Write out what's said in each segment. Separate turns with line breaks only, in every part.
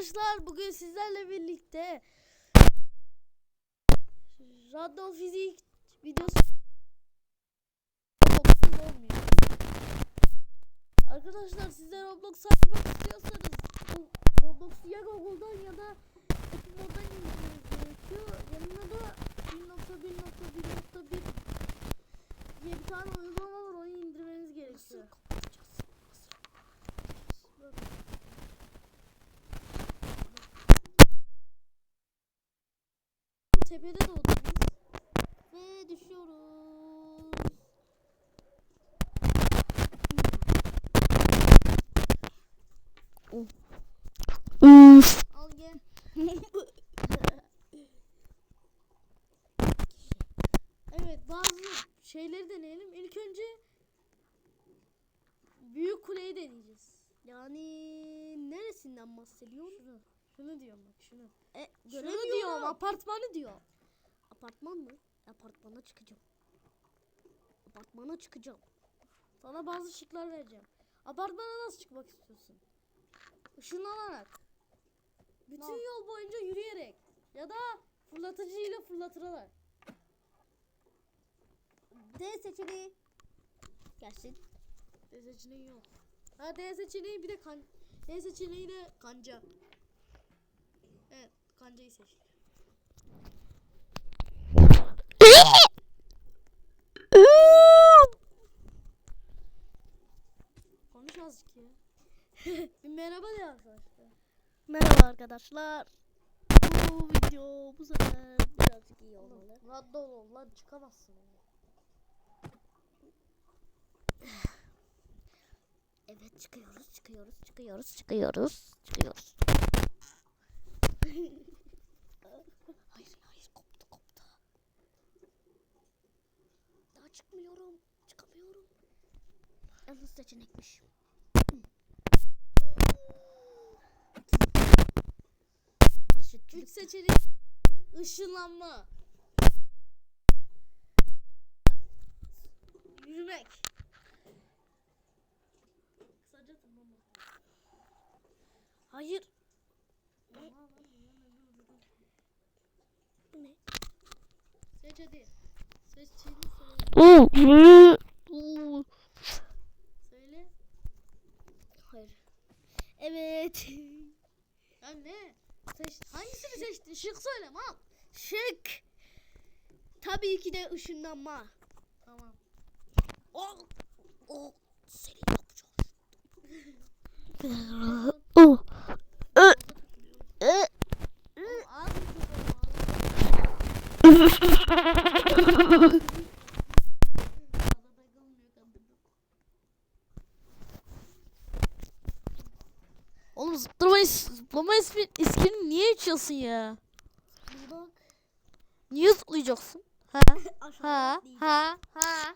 arkadaşlar bugün sizlerle birlikte Radyo fizik videosu. Arkadaşlar sizler Roblox açmak istiyorsanız Roblox'u ya Google'dan ya da Apple More'dan indirmeniz gerekiyor. Yanına da 1.1.1.1 diye tane uygulama var onu indirmeniz gerekiyor. Bakın. Tepede doğduk biz. Ve düşüyoruz. Al gel. evet bazı şeyleri deneyelim. İlk önce büyük kuleyi deneyeceğiz. Yani neresinden bahsediyorum? Şunu. Şunu diyorum bak şunu. E, şunu diyorum apartmanı diyor. Apartman mı? Apartmana çıkacağım. Apartmana çıkacağım. Sana bazı şıklar vereceğim. Apartmana nasıl çıkmak istiyorsun? Işınlanarak. Bütün
Nasıl?
yol boyunca yürüyerek. Ya da fırlatıcıyla fırlatılarak.
D seçeneği. Gelsin.
D seçeneği yok. Ha D seçeneği bir de kan D seçeneği de kanca. Kancayı seç. Konuş azıcık ya. bir merhaba de arkadaşlar.
Merhaba arkadaşlar. Bu video bu sefer birazcık iyi olmalı.
Radda ol lan çıkamazsın.
Evet çıkıyoruz çıkıyoruz çıkıyoruz çıkıyoruz çıkıyoruz. hayır hayır koptu koptu. Daha çıkmıyorum çıkamıyorum. Yalnız seçenekmiş.
İlk seçenek ışınlanma. Yürümek. Hayır.
Bu ne?
Seç hadi. Seçtiğini söyle. Söyle.
Hayır. Evet.
Ya ne? Seç, hangisini seçtin? Şık söyle mal.
Şık. Tabii ki de ışınlanma.
Tamam.
Oh. Oh. Seni yapacağım.
Oğlum
zıplama, zıplama ismi, iskini niye içiyorsun ya?
Bak.
Niye zıplayacaksın? Ha?
Aşağıya
Ha?
atlayacağım.
Ha? Ha?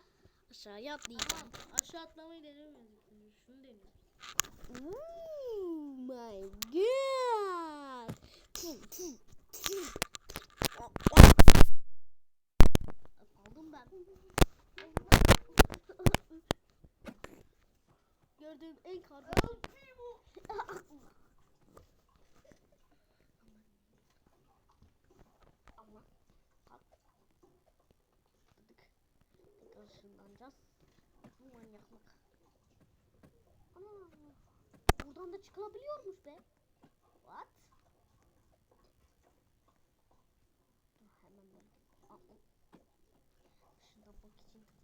Aşağıya atlayacağım.
Aşağı atlamayı denemiyoruz. ilk önce. Şunu deniyoruz.
Oh my god. Ben.
Gördüğüm en kardeşim.
Allah. Kalk. Dıdık. Tekrar ışınlanacağız. Bu manyaklık. Ana. Buradan da çıkılabiliyormuş be.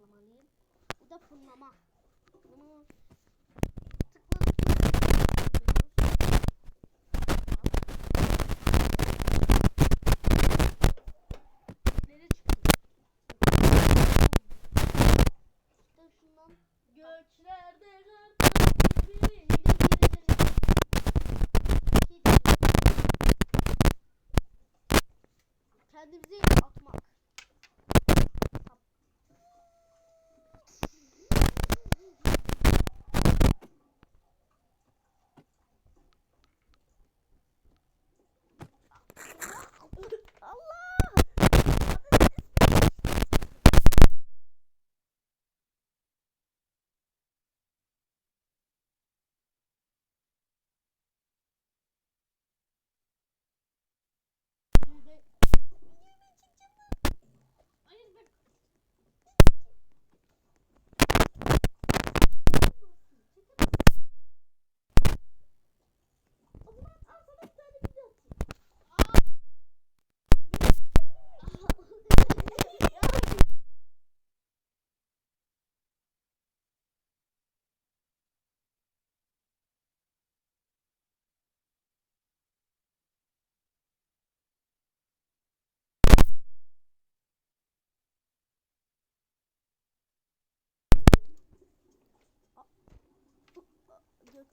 Tıklamalıyım. Bu da fırlama. Bunu tıkladık.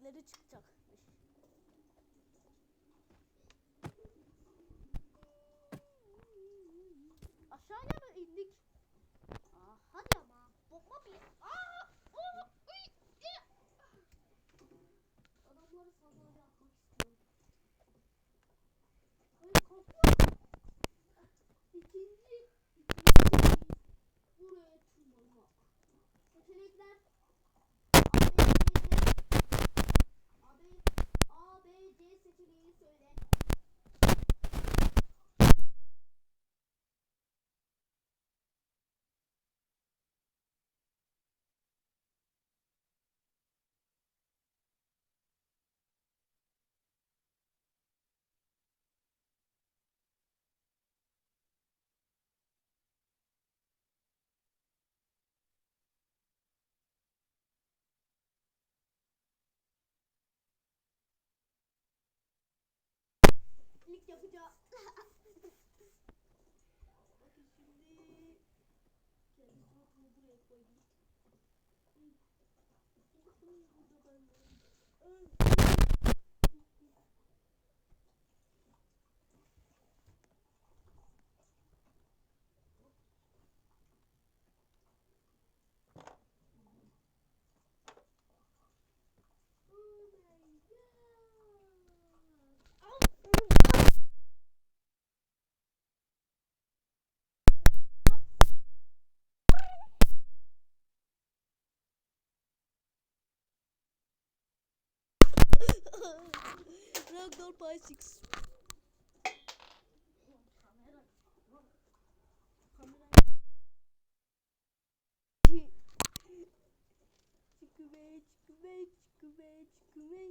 sesleri çıkacakmış. Aşağıya mı indik? Aa, hadi ama. Bokma bir. Aa, oh, uy, e. Adamları sandalyeye atmak istiyorum. Ay korkma. İkinci, ikinci buraya tırmanma. Seçenekler yapacağım. Bakın şimdi kendi suratımı buraya koydum. Bakın burada ben de. Outdoor Bicycles. Çıkmaya çıkmaya çıkmaya çıkmaya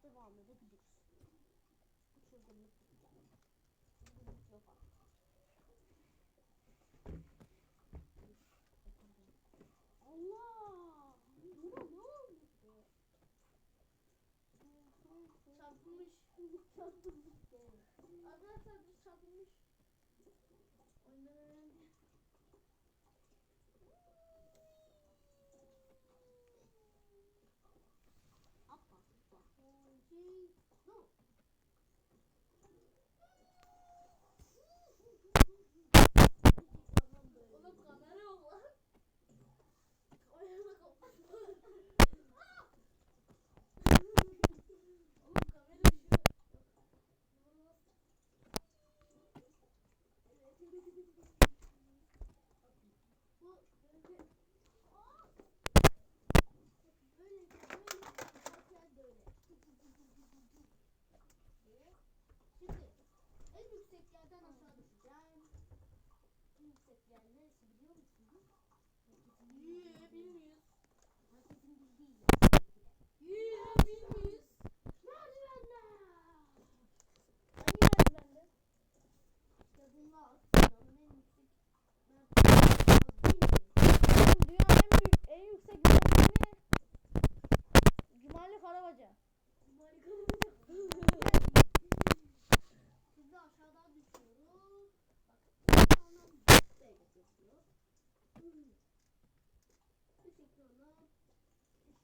Ти вами, викидусь. Що зробити?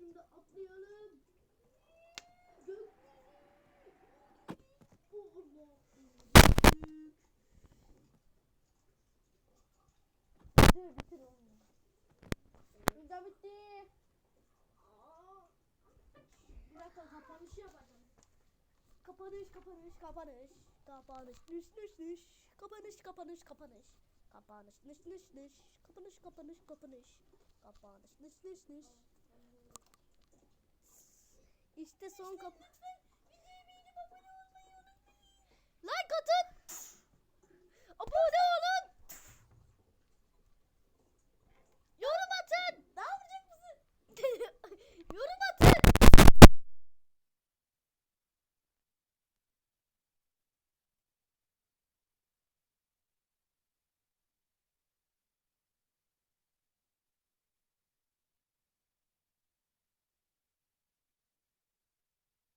Şimdi atlayalım. Gök.
Oh Allah. Büyük.
Dur bitir onu. Burada bitti. Bir dakika kapanış yapacağım. Kapanış kapanış kapanış. Kapanış nış nış nış. Kapanış kapanış kapanış. Kapanış nış nış nış. Kapanış kapanış kapanış. Kapanış nış nış nış. İşte son kapı.
Like atın. Abone ol.